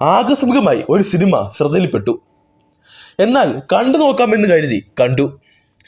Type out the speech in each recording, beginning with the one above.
ആകസ്മികമായി ഒരു സിനിമ ശ്രദ്ധയിൽപ്പെട്ടു. എന്നാൽ കണ്ടു നോക്കാമെന്ന് കരുതി കണ്ടു.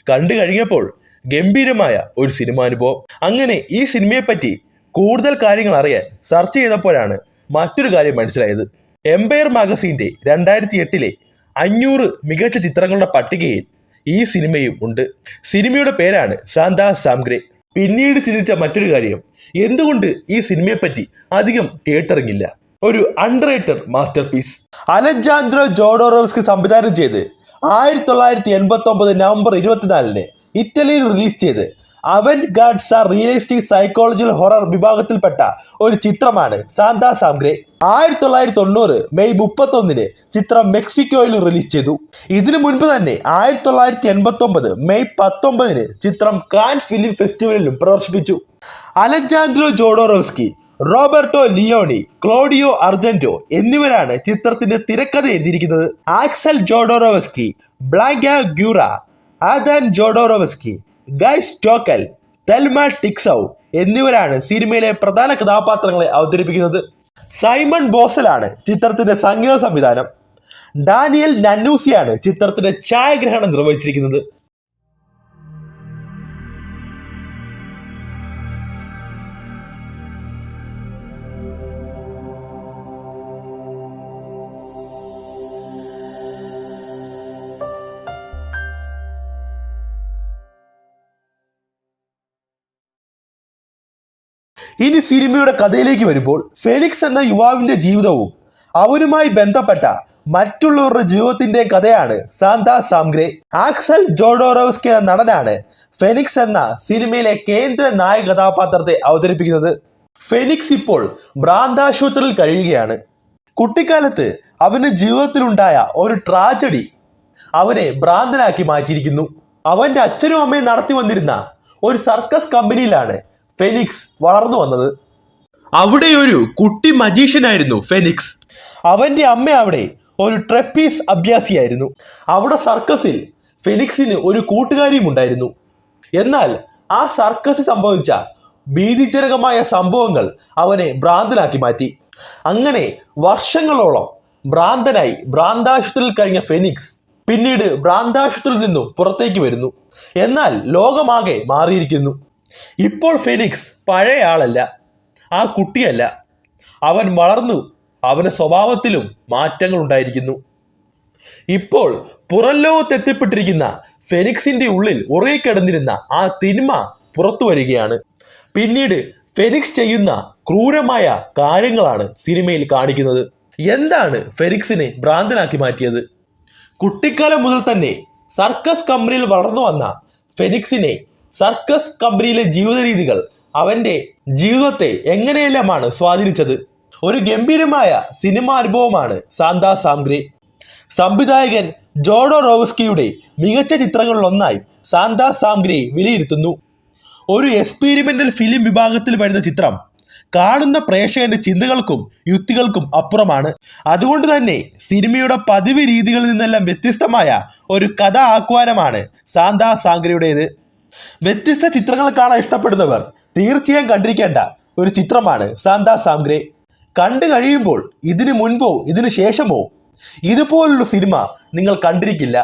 കണ്ടു കഴിഞ്ഞപ്പോൾ ഗംഭീരമായ ഒരു സിനിമാനുഭവം അങ്ങനെ ഈ സിനിമയെപ്പറ്റി കൂടുതൽ കാര്യങ്ങൾ അറിയാൻ സെർച്ച് ചെയ്തപ്പോഴാണ് മറ്റൊരു കാര്യം മനസ്സിലായത്. എംപയർ മാഗസീന്റെ രണ്ടായിരത്തി എട്ടിലെ അഞ്ഞൂറ് മികച്ച ചിത്രങ്ങളുടെ പട്ടികയിൽ ഈ സിനിമയും ഉണ്ട്. സിനിമയുടെ പേരാണ് സാന്താ സാംഗ്രേ. പിന്നീട് ചിന്തിച്ച മറ്റൊരു കാര്യം എന്തുകൊണ്ട് ഈ സിനിമയെപ്പറ്റി അധികം കേട്ടിറങ്ങില്ല ഒരു unrated master piece Alejandro Jodorowsky സംവിധാനം ചെയ്ത് ആയിരത്തി തൊള്ളായിരത്തി എൺപത്തി ഒമ്പത് നവംബർ ഇരുപത്തിനാലിന് ഇറ്റലിയിൽ റിലീസ് ചെയ്ത് അവന്റ് ഗാഡ്സ റിയലിസ്റ്റിക് സൈക്കോളജിക്കൽ ഹൊറർ വിഭാഗത്തിൽപ്പെട്ട ഒരു ചിത്രമാണ് സാന്താ സാംഗ്രേ. ആയിരത്തി തൊള്ളായിരത്തി തൊണ്ണൂറ് മെയ് മുപ്പത്തൊന്നിന് ചിത്രം മെക്സിക്കോയിൽ റിലീസ് ചെയ്തു. ഇതിനു മുൻപ് തന്നെ ആയിരത്തി തൊള്ളായിരത്തി എൺപത്തി ഒമ്പത് മെയ് പത്തൊമ്പതിന് ചിത്രം കാൻ ഫിലിം ഫെസ്റ്റിവലിലും പ്രദർശിപ്പിച്ചു. Alejandro Jodorowsky Roberto Leoni Claudio Argento എന്നിവരാണ് ചിത്രത്തിന്റെ തിരക്കഥ എഴുതിയിരിക്കുന്നത്. Axel Jodorowsky Blanca Guerra Adan Jodorowsky Guy Stockwell Thelma Tixou എന്നിവരാണ് സിനിമയിലെ പ്രധാന കഥാപാത്രങ്ങളെ അവതരിപ്പിക്കുന്നത്. സൈമൺ ബോസലാണ് ചിത്രത്തിന്റെ സംഗീത സംവിധാനം. ഡാനിയൽ നന്നൂസിയാണ് ചിത്രത്തിന്റെ ഛായാഗ്രഹണം നിർവഹിച്ചിരിക്കുന്നത്. ഇനി സിനിമയുടെ കഥയിലേക്ക് വരുമ്പോൾ ഫെലിക്സ് എന്ന യുവാവിന്റെ ജീവിതവും അവരുമായി ബന്ധപ്പെട്ട മറ്റുള്ളവരുടെ ജീവിതത്തിന്റെ കഥയാണ് സാന്താ സാംഗ്രേ. ആക്സൽ ജോഡോറോവ്സ്കി എന്ന നടനാണ് ഫെനിക്സ് എന്ന സിനിമയിലെ കേന്ദ്ര നായക കഥാപാത്രത്തെ അവതരിപ്പിക്കുന്നത്. ഫെനിക്സ് ഇപ്പോൾ ഭ്രാന്താശുപത്രിയിൽ കഴിയുകയാണ്. കുട്ടിക്കാലത്ത് അവന് ജീവിതത്തിലുണ്ടായ ഒരു ട്രാജഡി അവനെ ഭ്രാന്തനാക്കി മാറ്റിയിരിക്കുന്നു. അവന്റെ അച്ഛനും അമ്മയും നടത്തി വന്നിരുന്ന ഒരു സർക്കസ് കമ്പനിയിലാണ് ഫെനിക്സ് വളർന്നു വന്നത്. അവിടെ ഒരു കുട്ടി മജീഷ്യനായിരുന്നു ഫെനിക്സ്. അവന്റെ അമ്മ അവിടെ ഒരു ട്രെപ്പീസ് അഭ്യാസിയായിരുന്നു. അവിടെ സർക്കസിൽ ഫെനിക്സിന് ഒരു കൂട്ടുകാരിയും ഉണ്ടായിരുന്നു. എന്നാൽ ആ സർക്കസ് സംഭവിച്ച ഭീതിജനകമായ സംഭവങ്ങൾ അവനെ ഭ്രാന്തനാക്കി മാറ്റി. അങ്ങനെ വർഷങ്ങളോളം ഭ്രാന്തനായി ഭ്രാന്താശുപത്രിയിൽ കഴിഞ്ഞ ഫെനിക്സ് പിന്നീട് ഭ്രാന്താശുപത്രിയിൽ നിന്നും പുറത്തേക്ക് വരുന്നു. എന്നാൽ ലോകമാകെ മാറിയിരിക്കുന്നു. ഇപ്പോൾ ഫെലിക്സ് പഴയ ആളല്ല ആ കുട്ടിയല്ല. അവൻ വളർന്നു അവന്റെ സ്വഭാവത്തിലും മാറ്റങ്ങൾ ഉണ്ടായിരിക്കുന്നു. ഇപ്പോൾ പുറം ലോകത്തെത്തിപ്പെട്ടിരിക്കുന്ന ഫെനിക്സിന്റെ ഉള്ളിൽ ഉറയിക്കിടന്നിരുന്ന ആ തിന്മ പുറത്തു വരികയാണ്. പിന്നീട് ഫെനിക്സ് ചെയ്യുന്ന ക്രൂരമായ കാര്യങ്ങളാണ് സിനിമയിൽ കാണിക്കുന്നത്. എന്താണ് ഫെനിക്സിനെ ഭ്രാന്തനാക്കി മാറ്റിയത്? കുട്ടിക്കാലം മുതൽ തന്നെ സർക്കസ് കമ്പനിയിൽ വളർന്നു വന്ന ഫെനിക്സിനെ സർക്കസ് കമ്പനിയിലെ ജീവിത രീതികൾ അവന്റെ ജീവിതത്തെ എങ്ങനെയെല്ലാമാണ് സ്വാധീനിച്ചത്? ഒരു ഗംഭീരമായ സിനിമാ അനുഭവമാണ് സാന്താ സാംഗ്രി. സംവിധായകൻ ജോഡോ റോവസ്കിയുടെ മികച്ച ചിത്രങ്ങളിലൊന്നായി സാന്താ സാംഗ്രി വിലയിരുത്തുന്നു. ഒരു എക്സ്പീരിമെന്റൽ ഫിലിം വിഭാഗത്തിൽ വരുന്ന ചിത്രം കാണുന്ന പ്രേക്ഷകന്റെ ചിന്തകൾക്കും യുക്തികൾക്കും അപ്പുറമാണ്. അതുകൊണ്ട് തന്നെ സിനിമയുടെ പതിവ് രീതികളിൽ നിന്നെല്ലാം വ്യത്യസ്തമായ ഒരു കഥ ആഹ്വാനമാണ് സാന്താ സാംഗ്രയുടേത്. വ്യത്യസ്ത ചിത്രങ്ങൾ കാണാൻ ഇഷ്ടപ്പെടുന്നവർ തീർച്ചയായും കണ്ടിരിക്കേണ്ട ഒരു ചിത്രമാണ് സാന്താ സാംഗ്രേ. കണ്ടു കഴിയുമ്പോൾ ഇതിനു മുൻപോ ഇതിനു ശേഷമോ ഇതുപോലൊരു സിനിമ നിങ്ങൾ കണ്ടിരിക്കില്ല.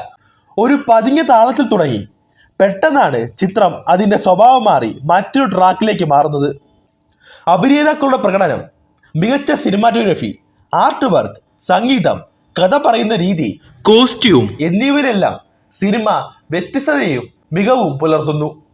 ഒരു പതിഞ്ഞ താളത്തിൽ തുടങ്ങി. പെട്ടെന്നാണ് ചിത്രം അതിന്റെ സ്വഭാവം മാറി മറ്റൊരു ട്രാക്കിലേക്ക് മാറുന്നത്. അഭിനേതാക്കളുടെ പ്രകടനം മികച്ച സിനിമാറ്റോഗ്രഫി ആർട്ട് വർക്ക് സംഗീതം കഥ പറയുന്ന രീതി കോസ്റ്റ്യൂം. എന്നിവയിലെല്ലാം സിനിമ വ്യത്യസ്തതയും മികവും പുലർത്തുന്നു.